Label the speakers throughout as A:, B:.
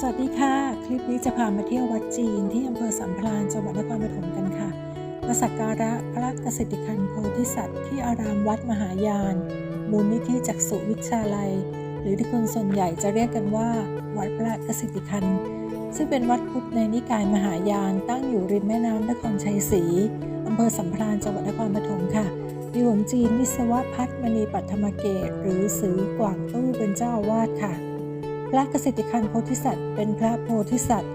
A: สวัสดีค่ะ คลิปนี้จะพามาเที่ยววัดจีนที่อำเภอสัมพลานจังหวัดนครปฐมกันค่ะมาสักการะพระกสิทธิคันโพธิสัตว์ที่อารามวัดมหายานมูลนิธิจักษุวิชาลัย หรือที่คนส่วนใหญ่จะเรียกกันว่า วัดพระกสิทธิคัน ซึ่งเป็นวัดพุทธในนิกายมหายานตั้งอยู่ริมแม่น้ำนครชัยศรีอำเภอสัมพลานจังหวัดนครปฐมค่ะมีหลวงจีนวิศวพัฒมณีปัทมเกตหรือสือกวางตู้เป็นเจ้าอาวาสค่ะ พระกสิทธิคันโพธิสัตว์ เป็นพระโพธิสัตว์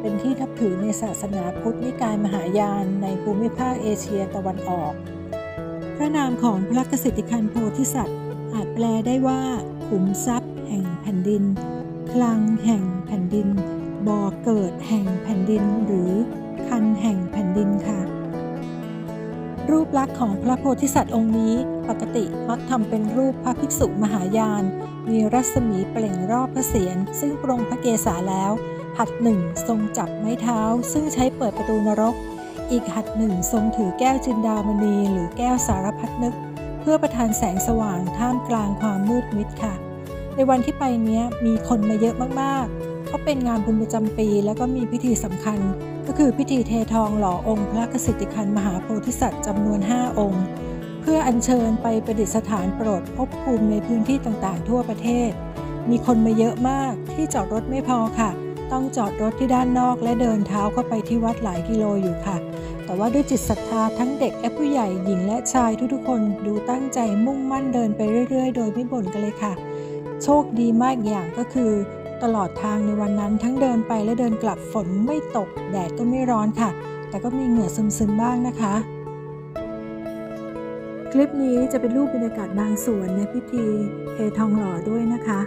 A: เป็นที่นับถือในศาสนาพุทธนิกายมหายานในภูมิภาคเอเชียตะวันออก พระนามของพระกสิทธิคันโพธิสัตว์ อาจแปลได้ว่าขุมทรัพย์ แห่งแผ่นดิน คลังแห่งแผ่นดิน บ่อเกิดแห่งแผ่นดินหรือ ปลักษณ์ของพระโพธิสัตว์องค์นี้ ปกติมักทำเป็นรูปพระภิกษุมหายาน มีรัศมีเปล่งรอบพระเศียรซึ่งปรงพระเกศาแล้ว หัดหนึ่งทรงจับไม้เท้า ซึ่งใช้เปิดประตูนรก อีกหัดหนึ่งทรงถือแก้วจินดามณีหรือแก้วสารพัดนึก เพื่อประทานแสงสว่างท่ามกลางความมืดมิดค่ะ ในวันที่ไปเนี้ยมีคนมาเยอะมากๆ เพราเป็นงานบุญประจำปี แล้วก็มีพิธีสำคัญ ก็คือพิธีเททองหล่อองค์พระกสิทธิคันมหาโพธิสัตว์จำนวน 5 องค์ เพื่ออัญเชิญไปประดิษฐานโปรดภพภูมิในพื้นที่ต่างๆ ทั่วประเทศ มีคนมาเยอะมากที่จอดรถไม่พอค่ะ ต้องจอดรถที่ด้านนอกและเดินเท้าเข้าไปที่วัดหลายกิโลอยู่ค่ะ แต่ว่าด้วยจิตศรัทธาทั้งเด็กและผู้ใหญ่หญิงและชายทุกๆคนดูตั้งใจมุ่งมั่นเดินไปเรื่อย ๆ โดยไม่บ่นกันเลยค่ะ โชคดีมากอย่างก็คือ ตลอดทางในวันนั้นทั้งเดินไปและเดินกลับฝนไม่ตก แดดก็ไม่ร้อนค่ะ แต่ก็มีเหงื่อซึมๆบ้างนะคะ คลิปนี้จะเป็นรูปบรรยากาศบางส่วนในพิธีเททองหล่อด้วยนะคะ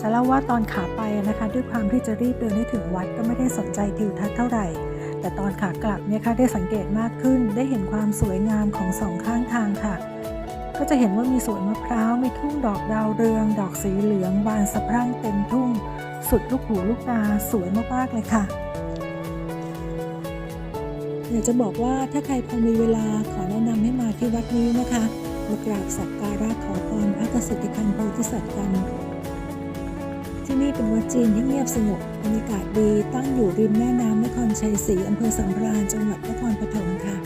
A: จะเล่าว่าตอนขาไปนะคะ ด้วยความที่จะรีบเดินให้ถึงวัดก็ไม่ได้สนใจทิวทัศน์เท่าไหร่ แต่ตอนขากลับเนี่ยค่ะได้สังเกตมากขึ้น ได้เห็นความสวยงามของสองข้างทางค่ะ ก็จะเห็นว่ามีสวนมะพร้าวมีทุ่งดอกดาวเรือง ดอกสีเหลืองบานสะพรั่งเต็มทุ่ง สุดลูกหูลูกตาสวยมากๆเลยค่ะอยากจะบอกว่าถ้าใครพอมีเวลาขอแนะนำให้มาที่วัดนี้นะคะมากราบสักการะขอพรพระกสิทธิคันโพธิสัตว์กัน เป็นวัดจีนที่เงียบสงบบรรยากาศดีตั้งอยู่ริมแม่น้ำนครชัยศรีอำเภอสัมพรานจังหวัดนครปฐมค่ะ